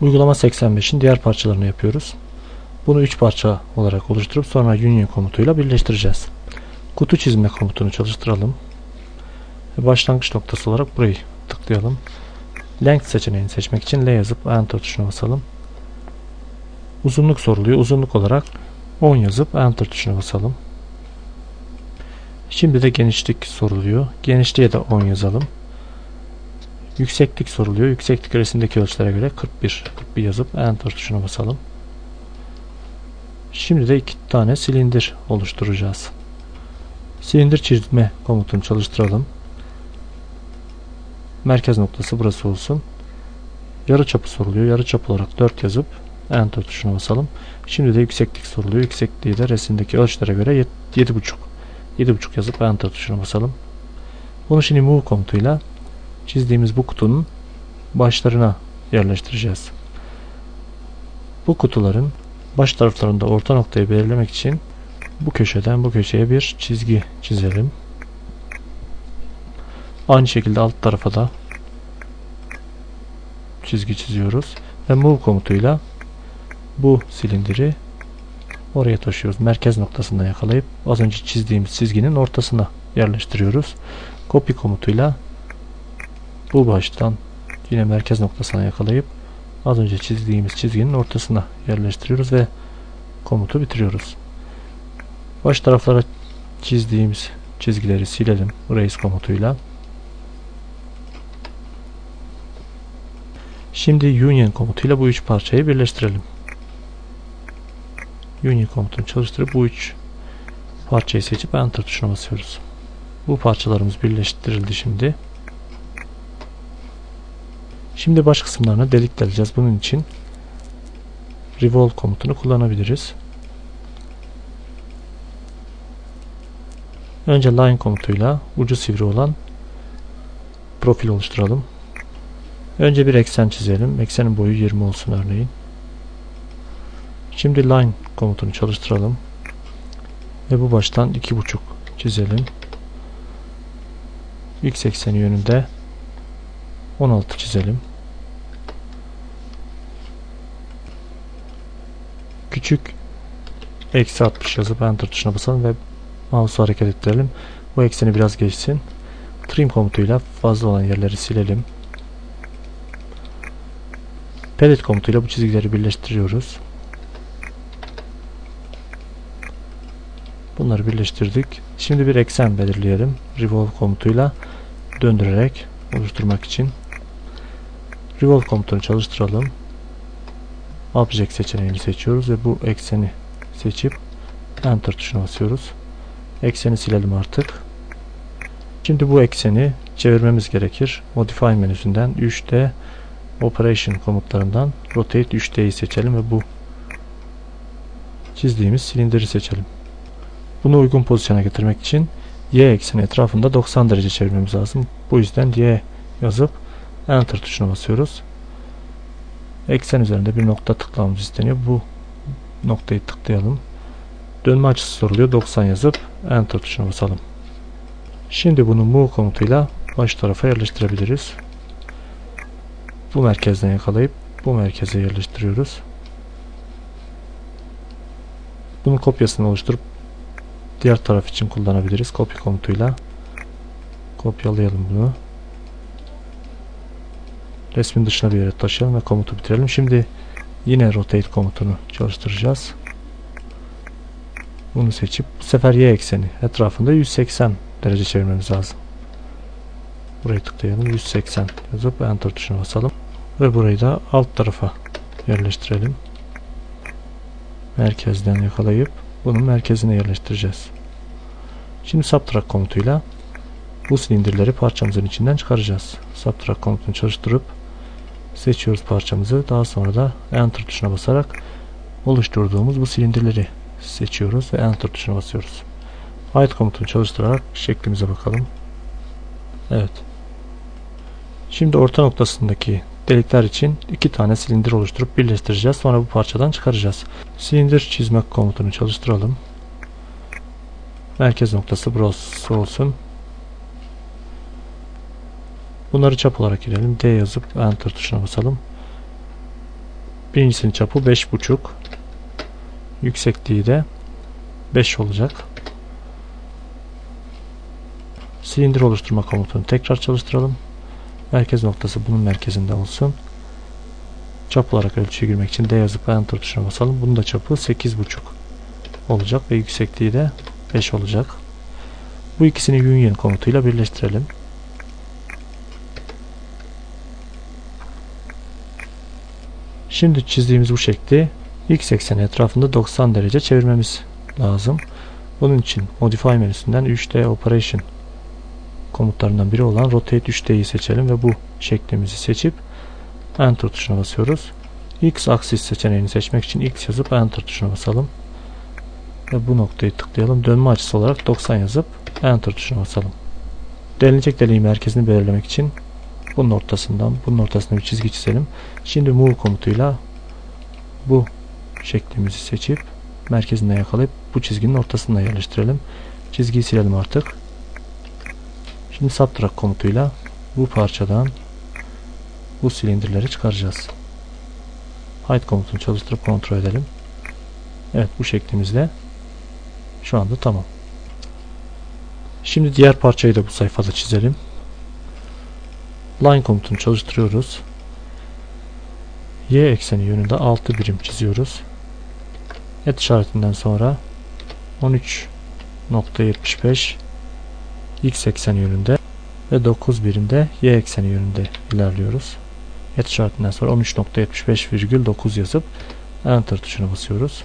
Uygulama 85'in diğer parçalarını yapıyoruz. Bunu 3 parça olarak oluşturup sonra union komutuyla birleştireceğiz. Kutu çizme komutunu çalıştıralım. Başlangıç noktası olarak burayı tıklayalım. Length seçeneğini seçmek için L yazıp Enter tuşuna basalım. Uzunluk soruluyor. Uzunluk olarak 10 yazıp Enter tuşuna basalım. Şimdi de genişlik soruluyor. Genişliğe de 10 yazalım. Yükseklik soruluyor. Yükseklik resimdeki ölçülere göre 41. 41 yazıp Enter tuşuna basalım. Şimdi de iki tane silindir oluşturacağız. Silindir çizme komutunu çalıştıralım. Merkez noktası burası olsun. Yarı çapı soruluyor. Yarı çap olarak 4 yazıp Enter tuşuna basalım. Şimdi de yükseklik soruluyor. Yüksekliği de resimdeki ölçülere göre 7.5. 7.5 yazıp Enter tuşuna basalım. Bunu şimdi Move komutuyla çizdiğimiz bu kutunun başlarına yerleştireceğiz. Bu kutuların baş taraflarında orta noktayı belirlemek için bu köşeden bu köşeye bir çizgi çizelim. Aynı şekilde alt tarafa da çizgi çiziyoruz. Ve move komutuyla bu silindiri oraya taşıyoruz. Merkez noktasından yakalayıp az önce çizdiğimiz çizginin ortasına yerleştiriyoruz. Copy komutuyla bu baştan yine merkez noktasına yakalayıp az önce çizdiğimiz çizginin ortasına yerleştiriyoruz ve komutu bitiriyoruz. Baş taraflara çizdiğimiz çizgileri silelim erase komutuyla. Şimdi union komutuyla bu üç parçayı birleştirelim. Union komutunu çalıştırıp bu üç parçayı seçip enter tuşuna basıyoruz. Bu parçalarımız birleştirildi şimdi. Şimdi baş kısımlarına delik deleceğiz. Bunun için revolve komutunu kullanabiliriz. Önce line komutuyla ucu sivri olan profil oluşturalım. Önce bir eksen çizelim. Eksenin boyu 20 olsun örneğin. Şimdi line komutunu çalıştıralım. Ve bu baştan 2.5 çizelim. X ekseni yönünde 16 çizelim. Küçük eksi 60 yazıp enter tuşuna basalım ve mouse'u hareket ettirelim. Bu ekseni biraz geçsin. Trim komutuyla fazla olan yerleri silelim. Palette komutuyla bu çizgileri birleştiriyoruz. Bunları birleştirdik. Şimdi bir eksen belirleyelim. Revolve komutuyla döndürerek oluşturmak için. Revolve komutunu çalıştıralım. Object seçeneğini seçiyoruz ve bu ekseni seçip Enter tuşuna basıyoruz. Ekseni silelim artık. Şimdi bu ekseni çevirmemiz gerekir. Modify menüsünden 3D Operation komutlarından Rotate 3D'yi seçelim ve bu çizdiğimiz silindiri seçelim. Bunu uygun pozisyona getirmek için Y ekseni etrafında 90 derece çevirmemiz lazım. Bu yüzden Y yazıp Enter tuşuna basıyoruz. Eksen üzerinde bir nokta tıklamamız isteniyor. Bu noktayı tıklayalım. Dönme açısı soruluyor. 90 yazıp Enter tuşuna basalım. Şimdi bunu Move komutuyla baş tarafa yerleştirebiliriz. Bu merkezden yakalayıp bu merkeze yerleştiriyoruz. Bunun kopyasını oluşturup diğer taraf için kullanabiliriz. Kopya komutuyla kopyalayalım bunu. Resmin dışına bir yere taşıyalım ve komutu bitirelim. Şimdi yine rotate komutunu çalıştıracağız. Bunu seçip bu sefer y ekseni etrafında 180 derece çevirmemiz lazım. Burayı tıklayalım. 180 yazıp enter tuşuna basalım. Ve burayı da alt tarafa yerleştirelim. Merkezden yakalayıp bunun merkezine yerleştireceğiz. Şimdi subtract komutuyla bu silindirleri parçamızın içinden çıkaracağız. Subtract komutunu çalıştırıp seçiyoruz parçamızı. Daha sonra da enter tuşuna basarak oluşturduğumuz bu silindirleri seçiyoruz ve enter tuşuna basıyoruz. Hide komutunu çalıştırarak şeklimize bakalım. Evet. Şimdi orta noktasındaki delikler için iki tane silindir oluşturup birleştireceğiz. Sonra bu parçadan çıkaracağız. Silindir çizmek komutunu çalıştıralım. Merkez noktası burası olsun. Bunları çap olarak girelim. D yazıp Enter tuşuna basalım. Birincisinin çapı 5.5. Yüksekliği de 5 olacak. Silindir oluşturma komutunu tekrar çalıştıralım. Merkez noktası bunun merkezinde olsun. Çap olarak ölçüye girmek için D yazıp Enter tuşuna basalım. Bunun da çapı 8.5 olacak ve yüksekliği de 5 olacak. Bu ikisini union komutuyla birleştirelim. Şimdi çizdiğimiz bu şekli x ekseni etrafında 90 derece çevirmemiz lazım. Bunun için Modify menüsünden 3D Operation komutlarından biri olan Rotate 3D'yi seçelim ve bu şeklimizi seçip Enter tuşuna basıyoruz. X aksis seçeneğini seçmek için X yazıp Enter tuşuna basalım. Ve bu noktayı tıklayalım. Dönme açısı olarak 90 yazıp Enter tuşuna basalım. Delilecek deliğin merkezini belirlemek için bunun ortasından bunun ortasına bir çizgi çizelim. Şimdi Move komutuyla bu şeklimizi seçip merkezinden yakalayıp bu çizginin ortasına yerleştirelim. Çizgiyi silelim artık. Şimdi Subtract komutuyla bu parçadan bu silindirleri çıkaracağız. Hide komutunu çalıştırıp kontrol edelim. Evet bu şeklimizde şu anda tamam. Şimdi diğer parçayı da bu sayfada çizelim. Line komutunu çalıştırıyoruz. Y ekseni yönünde 6 birim çiziyoruz. Et işaretinden sonra 13.75 X ekseni yönünde ve 9 birimde Y ekseni yönünde ilerliyoruz. Et işaretinden sonra 13.75,9 yazıp Enter tuşuna basıyoruz.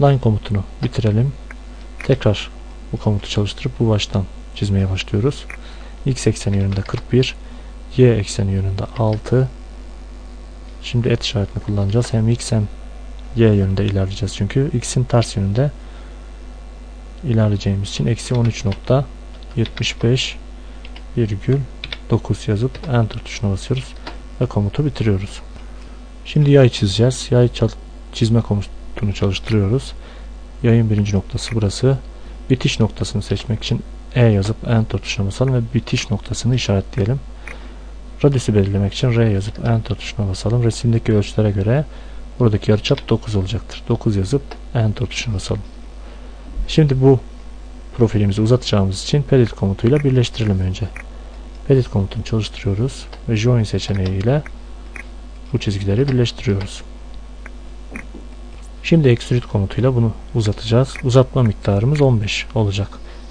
Line komutunu bitirelim. Tekrar bu komutu çalıştırıp bu baştan çizmeye başlıyoruz. X ekseni yönünde 41, Y ekseni yönünde 6. Şimdi et işaretini kullanacağız. Hem X hem Y yönünde ilerleyeceğiz çünkü X'in ters yönünde ilerleyeceğimiz için eksi 13.75 virgül 9 yazıp enter tuşuna basıyoruz ve komutu bitiriyoruz. Şimdi yay çizeceğiz. Yay çizme komutunu çalıştırıyoruz. Yayın birinci noktası burası. Bitiş noktasını seçmek için E yazıp enter tuşuna basalım ve bitiş noktasını işaretleyelim. Radiusu belirlemek için R yazıp enter tuşuna basalım. Resimdeki ölçülere göre buradaki yarıçap 9 olacaktır. 9 yazıp enter tuşuna basalım. Şimdi bu profilimizi uzatacağımız için pedal komutuyla birleştirelim önce. Pedal komutunu çalıştırıyoruz ve join seçeneğiyle bu çizgileri birleştiriyoruz. Şimdi extrude komutuyla bunu uzatacağız. Uzatma miktarımız 15 olacak.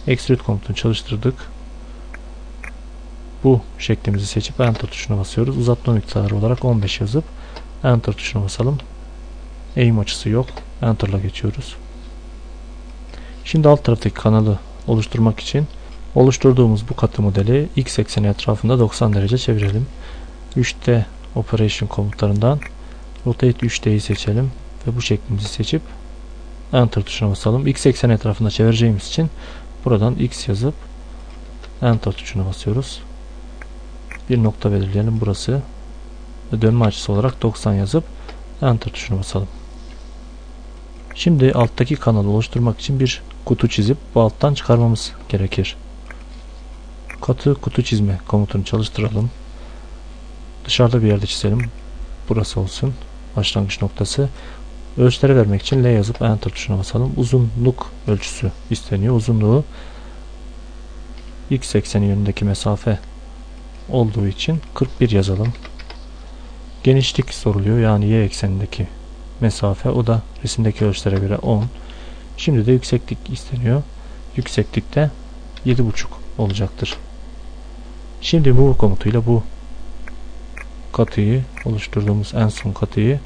Extrude komutunu çalıştırdık. Bu şeklimizi seçip enter tuşuna basıyoruz. Uzatma miktarı olarak 15 yazıp enter tuşuna basalım. Eğim açısı yok. Enter'la geçiyoruz. Şimdi alt taraftaki kanalı oluşturmak için oluşturduğumuz bu katı modeli x ekseni etrafında 90 derece çevirelim. 3D Operation komutlarından Rotate 3D'yi seçelim ve bu şeklimizi seçip Enter tuşuna basalım. X ekseni etrafında çevireceğimiz için buradan X yazıp Enter tuşuna basıyoruz. Bir nokta belirleyelim burası dönme açısı olarak 90 yazıp Enter tuşuna basalım. Şimdi alttaki kanalı oluşturmak için bir kutu çizip bu alttan çıkarmamız gerekir. Katı kutu çizme komutunu çalıştıralım. Dışarıda bir yerde çizelim. Burası olsun. Başlangıç noktası. Ölçülere vermek için L yazıp Enter tuşuna basalım. Uzunluk ölçüsü isteniyor. Uzunluğu X ekseni yönündeki mesafe olduğu için 41 yazalım. Genişlik soruluyor. Yani Y eksenindeki mesafe. O da resimdeki ölçülere göre 10. Şimdi de yükseklik isteniyor. Yükseklikte 7.5 olacaktır. Şimdi move komutuyla bu katıyı oluşturduğumuz en son katıyı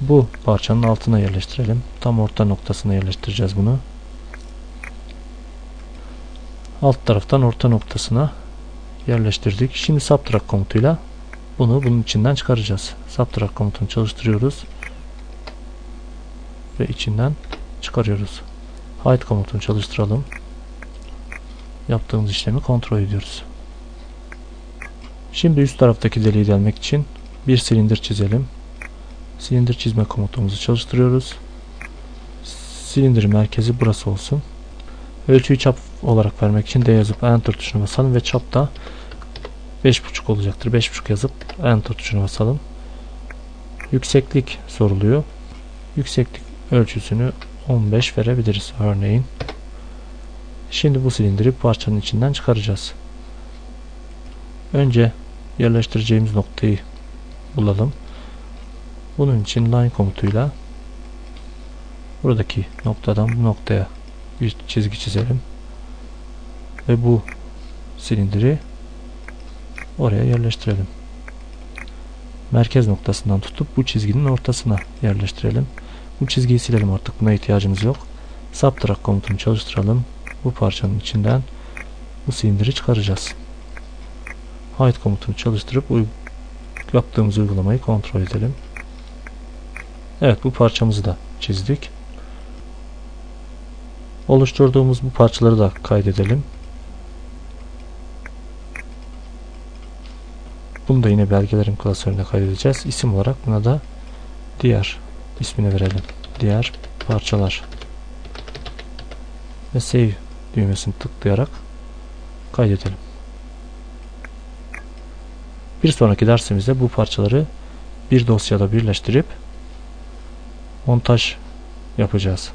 bu parçanın altına yerleştirelim. Tam orta noktasına yerleştireceğiz bunu. Alt taraftan orta noktasına yerleştirdik. Şimdi subtract komutuyla bunu bunun içinden çıkaracağız. Subtract komutunu çalıştırıyoruz. Ve içinden çıkarıyoruz. Hide komutunu çalıştıralım. Yaptığımız işlemi kontrol ediyoruz. Şimdi üst taraftaki deliği delmek için bir silindir çizelim. Silindir çizme komutumuzu çalıştırıyoruz. Silindirin merkezi burası olsun. Ölçüyü çap olarak vermek için D yazıp Enter tuşuna basalım ve çap da 5.5 olacaktır. 5.5 yazıp Enter tuşuna basalım. Yükseklik soruluyor. Yükseklik ölçüsünü 15 verebiliriz örneğin. Şimdi bu silindiri parçanın içinden çıkaracağız. Önce yerleştireceğimiz noktayı bulalım. Bunun için line komutuyla buradaki noktadan bu noktaya bir çizgi çizelim. Ve bu silindiri oraya yerleştirelim. Merkez noktasından tutup bu çizginin ortasına yerleştirelim. Bu çizgiyi silelim artık buna ihtiyacımız yok. Subtract komutunu çalıştıralım. Bu parçanın içinden bu silindiri çıkaracağız. Hide komutunu çalıştırıp yaptığımız uygulamayı kontrol edelim. Evet bu parçamızı da çizdik. Oluşturduğumuz bu parçaları da kaydedelim. Bunu da yine belgelerin klasörüne kaydedeceğiz. İsim olarak buna da diğer ismini verelim. Diğer parçalar. Ve save düğmesini tıklayarak kaydedelim. Bir sonraki dersimizde bu parçaları bir dosyada birleştirip montaj yapacağız.